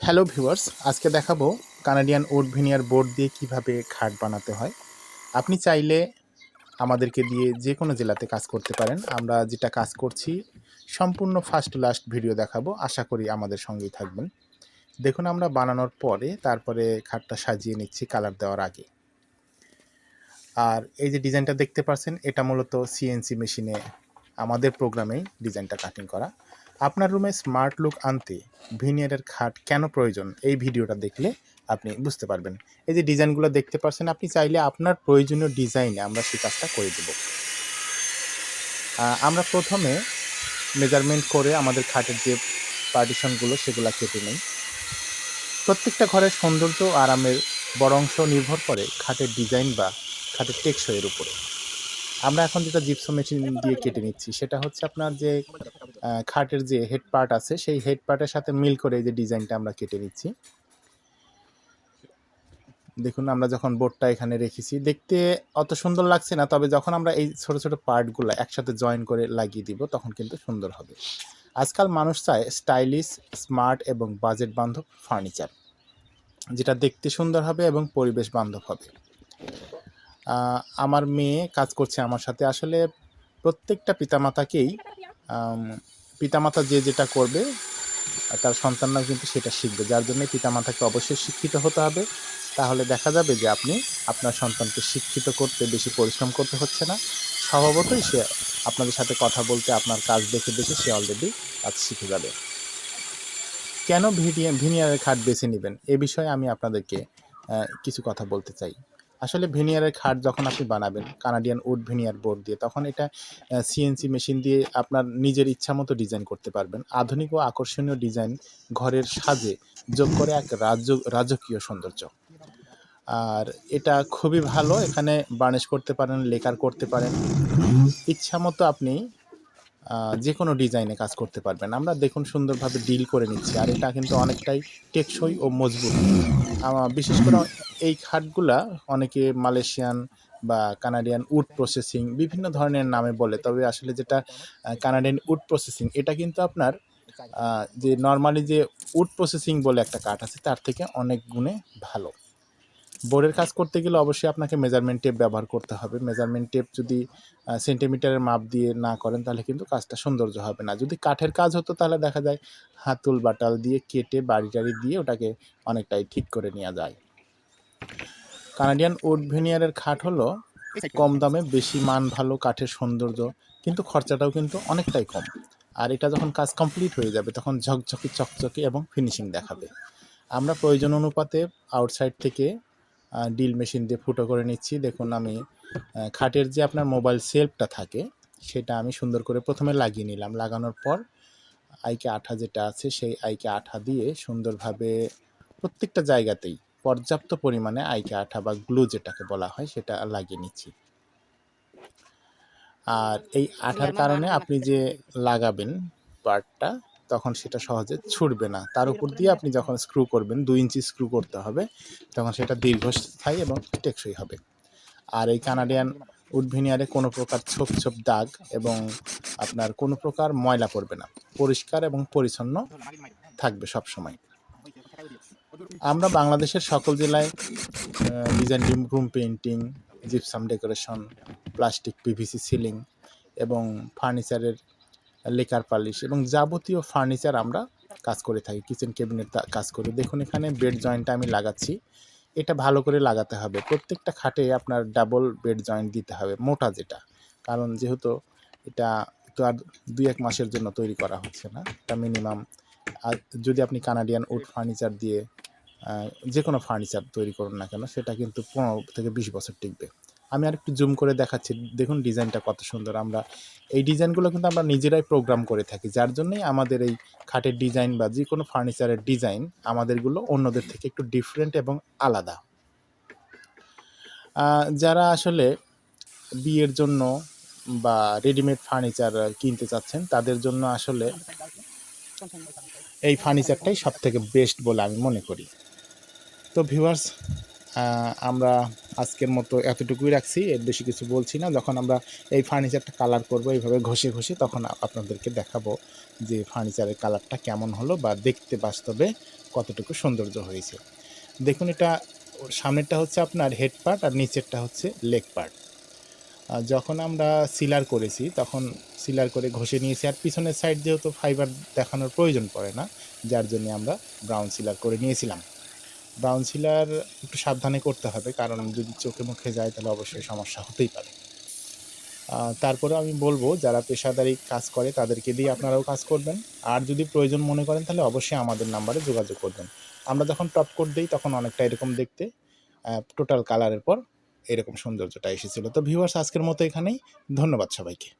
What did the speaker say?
Hello viewers আজকে দেখাবো Canadian would veneer board দিয়ে কীভাবে খাট বানাতে হয়। আপনি চাইলে আমাদেরকে দিয়ে যে কোনো জেলাতে কাজ করতে পারেন। আমরা যেটা কাজ করছি, সম্পূর্ণ ফার্স্ট লাস্ট ভিডিও দেখাবো। আশা করি আমাদের সঙ্গেই থাকবেন। দেখুন, আমরা বানানোর পরে তারপরে খাটটা সাজিয়ে নিচ্ছি কালার দেওয়ার আগে। আর এই যে ডিজাইনটা দেখতে পাচ্ছেন, এটা মূলত সিএনসি মেশিনে আমাদের প্রোগ্রামেই ডিজাইনটা কাটিং করা। আপনার রুমে স্মার্ট লুক আনতে ভিনিয়ারের খাট কেন প্রয়োজন? এই ভিডিওটা দেখলে আপনি বুঝতে পারবেন। এই যে ডিজাইনগুলো দেখতে পাচ্ছেন আপনি চাইলে আপনার প্রয়োজনীয় ডিজাইনে আমরা সেই কাজটা করে দেব। আমরা প্রথমে মেজারমেন্ট করে আমাদের খাটের যে পার্টিশনগুলো সেগুলো কেটে নিই। প্রত্যেকটা ঘরের সৌন্দর্য আরামের বড় অংশ নির্ভর করে খাটের ডিজাইন বা খাটের টেকসইয়ের উপরে। আমরা এখন যেটা জিপসো মেশিন দিয়ে কেটে নিচ্ছি, সেটা হচ্ছে আপনার যে খাটের যে হেড পার্ট আছে, সেই হেড পার্টের সাথে মিল করে এই যে ডিজাইনটা আমরা কেটে নিচ্ছি। দেখুন, আমরা যখন বোর্ডটা এখানে রেখেছি, দেখতে অত সুন্দর লাগছে না, তবে যখন আমরা এই ছোট ছোট পার্টগুলো একসাথে জয়েন করে লাগিয়ে দিব, তখন কিন্তু সুন্দর হবে। আজকাল মানুষ চায় স্টাইলিশ স্মার্ট এবং বাজেট বান্ধব ফার্নিচার যেটা দেখতে সুন্দর হবে এবং পরিবেশ বান্ধব হবে। আমার মেয়ে কাজ করছে আমার সাথে। আসলে প্রত্যেকটা পিতামাতাকেই পিতামাতা যে যেটা করবে তার সন্তানরাও কিন্তু সেটা শিখবে। যার জন্য পিতামাতাকে অবশ্যই শিক্ষিত হতে হবে। তাহলে দেখা যাবে যে আপনি আপনার সন্তানকে শিক্ষিত করতে, বেশি পরিশ্রম করতে হচ্ছে না। স্বভাবতই সে আপনাদের সাথে কথা বলতে, আপনার কাজ দেখে দেখে সে অলরেডি কাজ শিখে যাবে। কেন ভিনিয়ারের খাট বেছে নেবেন? এ বিষয়ে আমি আপনাদেরকে কিছু কথা বলতে চাই। আসলে ভিনিয়ারের খাট যখন আপনি বানাবেন কানাডিয়ান উড ভিনিয়ার বোর্ড দিয়ে, তখন এটা সিএনসি মেশিন দিয়ে আপনার নিজের ইচ্ছা মতো ডিজাইন করতে পারবেন। আধুনিক ও আকর্ষণীয় ডিজাইন ঘরের সাজে যোগ করে এক রাজ্য, রাজকীয় সৌন্দর্য। আর এটা খুবই ভালো, এখানে বার্নিশ করতে পারেন, লেকার করতে পারেন। ইচ্ছা মতো আপনি যে কোনো ডিজাইনে কাজ করতে পারবেন। আমরা দেখুন সুন্দরভাবে ডিল করে নিচ্ছি, আর এটা কিন্তু অনেকটাই টেকসই ও মজবুত। বিশেষ করে এই খাটগুলা অনেকে মালয়েশিয়ান বা কানাডিয়ান উড প্রসেসিং বিভিন্ন ধরনের নামে বলে, তবে আসলে যেটা কানাডিয়ান উড প্রসেসিং এটা কিন্তু আপনার যে নর্মালি যে উড প্রসেসিং বলে একটা কাঠ আছে, তার থেকে অনেক গুণে ভালো। বোর্ডের কাজ করতে গেলে অবশ্যই আপনাকে মেজারমেন্ট টেপ ব্যবহার করতে হবে। মেজারমেন্ট টেপ যদি সেন্টিমিটারের মাপ দিয়ে না করেন, তাহলে কিন্তু কাজটা সৌন্দর্য হবে না। যদি কাঠের কাজ হতো, তাহলে দেখা যায় হাতুল বাটাল দিয়ে কেটে বাড়ি টাড়ি দিয়ে ওটাকে অনেকটাই ঠিক করে নেওয়া যায়। কানাডিয়ান উড ভেনিয়ারের খাট হলো কম দামে, বেশি মান ভালো, কাঠের সৌন্দর্য, কিন্তু খরচাটাও কিন্তু অনেকটাই কম। আর এটা যখন কাজ কমপ্লিট হয়ে যাবে, তখন ঝকঝকে, চকচকে এবং ফিনিশিং দেখাবে। আমরা প্রয়োজন অনুপাতে আউটসাইড থেকে ডিল মেশিন দিয়ে ফুটো করে নিচ্ছি। দেখুন আমি খাটের যে আপনার মোবাইল সেলফটা থাকে সেটা আমি সুন্দর করে প্রথমে লাগিয়ে নিলাম। লাগানোর পর আইকে আঠা যেটা আছে সেই আইকে আঠা দিয়ে সুন্দরভাবে প্রত্যেকটা জায়গাতেই পর্যাপ্ত পরিমাণে আইকে আঠা বা গ্লু যেটাকে বলা হয় সেটা লাগিয়ে নিচ্ছি। আর এই আঠার কারণে আপনি যে লাগাবেন পার্টটা তখন সেটা সহজে ছুটবে না। তার উপর দিয়ে আপনি যখন স্ক্রু করবেন দুই ইঞ্চি স্ক্রু করতে হবে তখন সেটা দীর্ঘস্থায়ী এবং টেকসই হবে। আর এই কানাডিয়ান উডভিনিয়ারে কোনো প্রকার ছোপ ছোপ দাগ এবং আপনার কোনো প্রকার ময়লা পড়বে না। পরিষ্কার এবং পরিচ্ছন্ন থাকবে সব সময় আমরা বাংলাদেশের সকল জেলায় design room painting gypsum decoration plastic PVC ceiling এবং ফার্নিচারের লেকার পালিশ এবং যাবতীয় ফার্নিচার আমরা কাজ করে থাকি কিচেন ক্যাবিনেট কাজ করি। দেখুন, এখানে বেড জয়েন্টটা আমি লাগাচ্ছি। এটা ভালো করে লাগাতে হবে। প্রত্যেকটা খাটে আপনার ডাবল বেড জয়েন্ট দিতে হবে, মোটা যেটা। কারণ যেহেতু এটা তো আর দুই এক মাসের জন্য তৈরি করা হচ্ছে না। এটা মিনিমাম আর যদি আপনি কানাডিয়ান উড ফার্নিচার দিয়ে যে কোনো ফার্নিচার তৈরি করুন না কেন, সেটা কিন্তু পনেরো থেকে বিশ বছর টিকবে। আমি আর একটু জুম করে দেখাচ্ছি। দেখুন ডিজাইনটা কত সুন্দর। আমরা এই ডিজাইনগুলো কিন্তু আমরা নিজেরাই প্রোগ্রাম করে থাকি। যার জন্যই আমাদের এই খাটের ডিজাইন বা যে কোনো ফার্নিচারের ডিজাইন আমাদেরগুলো অন্যদের থেকে একটু ডিফারেন্ট এবং আলাদা। যারা আসলে বিয়ের জন্য বা রেডিমেড ফার্নিচার কিনতে চাচ্ছেন, তাদের জন্য আসলে এই ফার্নিচারটাই সব থেকে বেস্ট বলে আমি মনে করি। তো ভিউয়ার্স আমরা আজকের মতো এতটুকুই রাখছি। এর বেশি কিছু বলছি না। যখন আমরা এই ফার্নিচারটা কালার করব, এইভাবে ঘষে ঘষে তখন আপনাদেরকে দেখাবো যে ফার্নিচারের কালারটা কেমন হলো বা দেখতে বাস্তবে কতটুকু সৌন্দর্য হয়েছে। দেখুন, এটা সামনেরটা হচ্ছে আপনার হেড পার্ট আর নিচেরটা হচ্ছে লেগ পার্ট যখন আমরা সিলার করেছি, তখন সিলার করে ঘষে নিয়েছি আর পিছনের সাইড যেহেতু ফাইবার দেখানোর প্রয়োজন পড়ে না, যার জন্য আমরা ব্রাউন সিলার করে নিয়েছিলাম। ব্রাউন সিলার একটু সাবধানে করতে হবে, কারণ যদি চোখে মুখে যায় তাহলে অবশ্যই সমস্যা হতেই পারে। তারপরে আমি বলব, যারা পেশাদারি কাজ করে তাদেরকে দিয়ে আপনারাও কাজ করবেন। আর যদি প্রয়োজন মনে করেন তাহলে অবশ্যই আমাদের নাম্বারে যোগাযোগ করবেন। আমরা যখন টপ কোট দিই তখন অনেকটা এরকম দেখতে টোটাল কালারের পর এরকম সৌন্দর্যটা এসেছিল। তো ভিউয়ার্স আজকের মতো এখানেই। ধন্যবাদ সবাইকে।